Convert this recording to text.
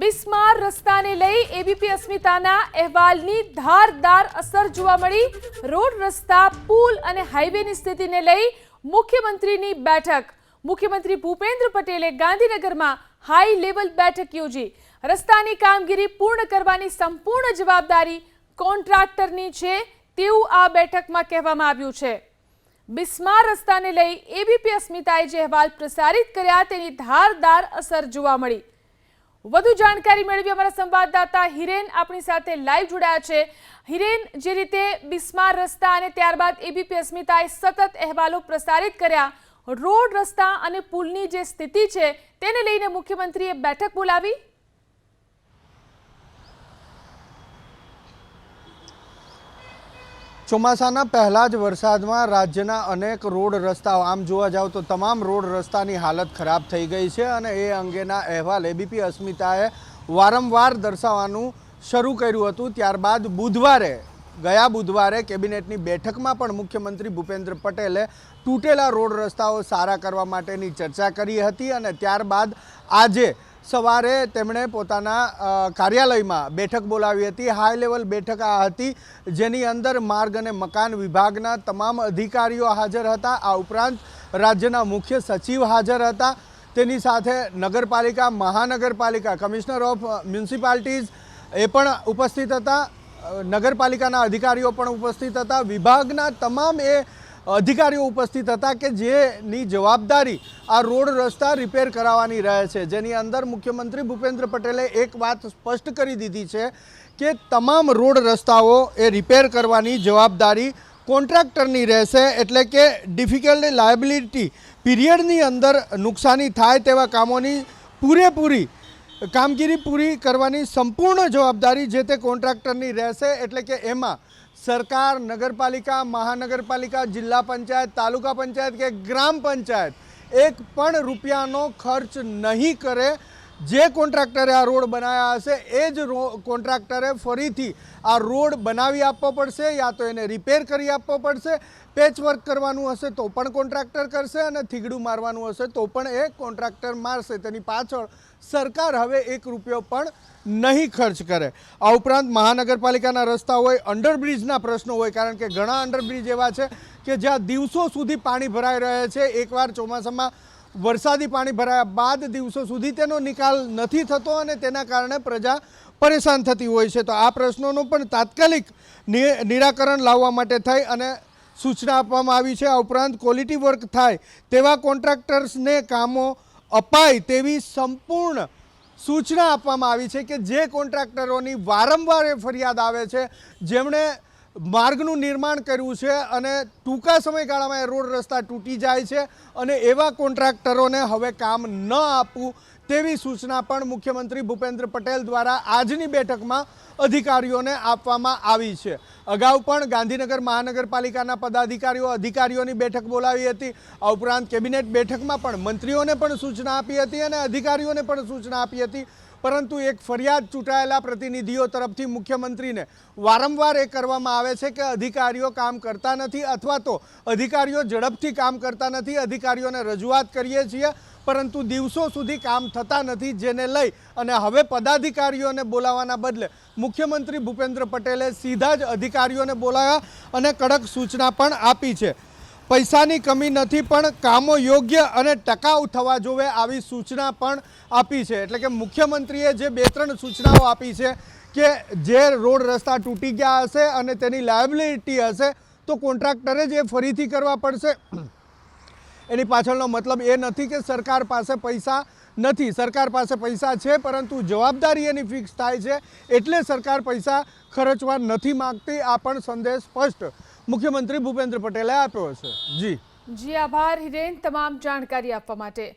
બિસ્માર રસ્તાને લઈ એબીપી અસ્મિતાના અહેવાલની ધારદાર અસર જોવા મળી. રોડ રસ્તા, પુલ અને હાઈવેની સ્થિતિને લઈ મુખ્યમંત્રીની બેઠક. મુખ્યમંત્રી ભૂપેન્દ્ર પટેલે ગાંધીનગરમાં હાઈ લેવલ બેઠક યોજી. રસ્તાની કામગીરી પૂર્ણ કરવાની સંપૂર્ણ જવાબદારી કોન્ટ્રાક્ટરની છે તેવું આ બેઠકમાં કહેવામાં આવ્યું છે. બિસ્માર રસ્તાને લઈ એબીપી અસ્મિતાએ જે અહેવાલ પ્રસારિત કર્યા તેની ધારદાર અસર જોવા મળી. વધુ જાણકારી મેળવી અમારા સંવાદદાતા હિરેન આપણી સાથે લાઈવ જોડાયા છે. હિરેન, જે રીતે બિસ્માર રસ્તા અને ત્યારબાદ એબીપી અસ્મિતાએ સતત અહેવાલો પ્રસારિત કર્યા, રોડ રસ્તા અને પુલની જે સ્થિતિ છે, તેને લઈને મુખ્યમંત્રીએ બેઠક બોલાવી. ચોમાસાના પહેલા જ વરસાદમાં રાજ્યના અનેક રોડ રસ્તાઓ, આમ જોવા જાવ તો તમામ રોડ રસ્તાની હાલત ખરાબ થઈ ગઈ છે અને એ અંગેના અહેવાલ એબીપી અસ્મિતાએ વારંવાર દર્શાવવાનું શરૂ કર્યું હતું. ત્યારબાદ બુધવારે, ગયા બુધવારે કેબિનેટની બેઠકમાં પણ મુખ્યમંત્રી ભૂપેન્દ્ર પટેલે તૂટેલા રોડ રસ્તાઓ સારા કરવા માટેની ચર્ચા કરી હતી અને ત્યારબાદ આજે સવારે તેમણે પોતાના કાર્યાલયમાં બેઠક બોલાવી હતી. હાઈ લેવલ બેઠક આ હતી, જેની અંદર માર્ગ અને મકાન વિભાગના તમામ અધિકારીઓ હાજર હતા. આ ઉપરાંત રાજ્યના મુખ્ય સચિવ હાજર હતા. તેની સાથે નગરપાલિકા, મહાનગરપાલિકા, કમિશનર ઓફ મ્યુનિસિપાલિટીઝ એ પણ ઉપસ્થિત હતા. નગરપાલિકાના અધિકારીઓ પણ ઉપસ્થિત હતા. વિભાગના તમામ એ અધિકારીઓ ઉપસ્થિત હતા કે જેની જવાબદારી આ રોડ રસ્તા રિપેર કરાવવાની રહે છે. જેની અંદર મુખ્યમંત્રી ભૂપેન્દ્ર પટેલે એક વાત સ્પષ્ટ કરી દીધી છે કે તમામ રોડ રસ્તાઓ એ રિપેર કરવાની જવાબદારી કોન્ટ્રાક્ટરની રહેશે એટલે કે ડિફિકલ્ટ લાયબિલિટી પીરિયડની અંદર નુકસાની થાય તેવા કામોની પૂરેપૂરી કામગીરી પૂરી કરવાની સંપૂર્ણ જવાબદારી જે તે કોન્ટ્રાક્ટરની રહેશે એટલે કે એમાં સરકાર, નગરપાલિકા, મહાનગરપાલિકા, જિલ્લા પંચાયત, તાલુકા પંચાયત કે ગ્રામ પંચાયત એક પણ રૂપિયાનો ખર્ચ નહીં કરે જે કોન્ટ્રાક્ટરે આ રોડ બનાવ્યા હશે, એ જ કોન્ટ્રાક્ટરે ફરીથી આ રોડ બનાવી આપવો પડશે યા તો એને રિપેર કરી આપવો પડશે. પેચવર્ક કરવાનું હશે તો પણ કોન્ટ્રાક્ટર કરશે અને થીગડું મારવાનું હશે તો પણ એ કોન્ટ્રાક્ટર મારશે. તેની પાછળ સરકાર હવે એક રૂપિયો પણ નહીં ખર્ચ કરે. આ ઉપરાંત મહાનગરપાલિકાના રસ્તા હોય, અંડરબ્રિજના પ્રશ્નો હોય, કારણ કે ઘણા અંડરબ્રિજ એવા છે કે જ્યાં દિવસો સુધી પાણી ભરાઈ રહે છે. એકવાર ચોમાસામાં વરસાદી પાણી ભરાયા બાદ દિવસો સુધી તેનો નિકાલ નથી થતો અને તેના કારણે પ્રજા પરેશાન થતી હોય છે. તો આ પ્રશ્નોનું પણ તાત્કાલિક નિરાકરણ લાવવા માટે થાય અને સૂચના આપવામાં આવી છે. આ ઉપરાંત ક્વોલિટી વર્ક થાય તેવા કોન્ટ્રાક્ટર્સને કામો અપાય તેવી સંપૂર્ણ સૂચના આપવામાં આવી છે કે જે કોન્ટ્રાક્ટરોની વારંવાર ફરિયાદ આવે છે. જેમણે માર્ગનું નિર્માણ કર્યું છે અને ટૂંકા સમયગાળામાં એ રોડ રસ્તા તૂટી જાય છે અને એવા કોન્ટ્રાક્ટરોને હવે કામ ન આપવું તેવી સૂચના પણ મુખ્યમંત્રી ભૂપેન્દ્ર પટેલ દ્વારા આજની બેઠકમાં અધિકારીઓને આપવામાં આવી છે. અગાઉ પણ ગાંધીનગર મહાનગરપાલિકાના પદાધિકારીઓ, અધિકારીઓની બેઠક બોલાવી હતી. આ ઉપરાંત કેબિનેટ બેઠકમાં પણ મંત્રીઓને પણ સૂચના આપી હતી અને અધિકારીઓને પણ સૂચના આપી હતી. પરંતુ એક ફરિયાદ ચૂંટાયેલા પ્રતિનિધિઓ તરફથી મુખ્યમંત્રીને વારંવાર એ કરવામાં આવે છે કે અધિકારીઓ કામ કરતા નથી અથવા તો અધિકારીઓ ઝડપથી કામ કરતા નથી, અધિકારીઓને રજૂઆત કરીએ છીએ, પરંતુ દિવસો સુધી કામ થતા નથી જેને લઈ અને હવે પદાધિકારીઓને બોલાવવાના બદલે મુખ્યમંત્રી ભૂપેન્દ્ર પટેલે સીધા જ અધિકારીઓને બોલાવ્યા અને કડક સૂચના પણ આપી છે. પૈસાની કમી નથી, પણ કામો યોગ્ય અને ટકાઉ થવા જોવે આવી સૂચના પણ આપી છે. એટલે કે મુખ્યમંત્રીએ જે બે ત્રણ સૂચનાઓ આપી છે કે જે રોડ રસ્તા તૂટી ગયા હશે અને તેની લાયબિલિટી હશે, તો કોન્ટ્રાક્ટરે જ એ ફરીથી કરવા પડશે. એની પાછળનો મતલબ એ નથી કે સરકાર પાસે પૈસા નથી. સરકાર પાસે પૈસા છે, પરંતુ જવાબદારી એની ફિક્સ થાય છે, એટલે સરકાર પૈસા ખર્ચવા નથી માગતી, આ પણ સંદેશ સ્પષ્ટ. મુખ્યમંત્રી ભૂપેન્દ્ર પટેલે આપ્યો છે જી. જી આભાર. હિરેન તમામ જાણકારી આપવા માટે.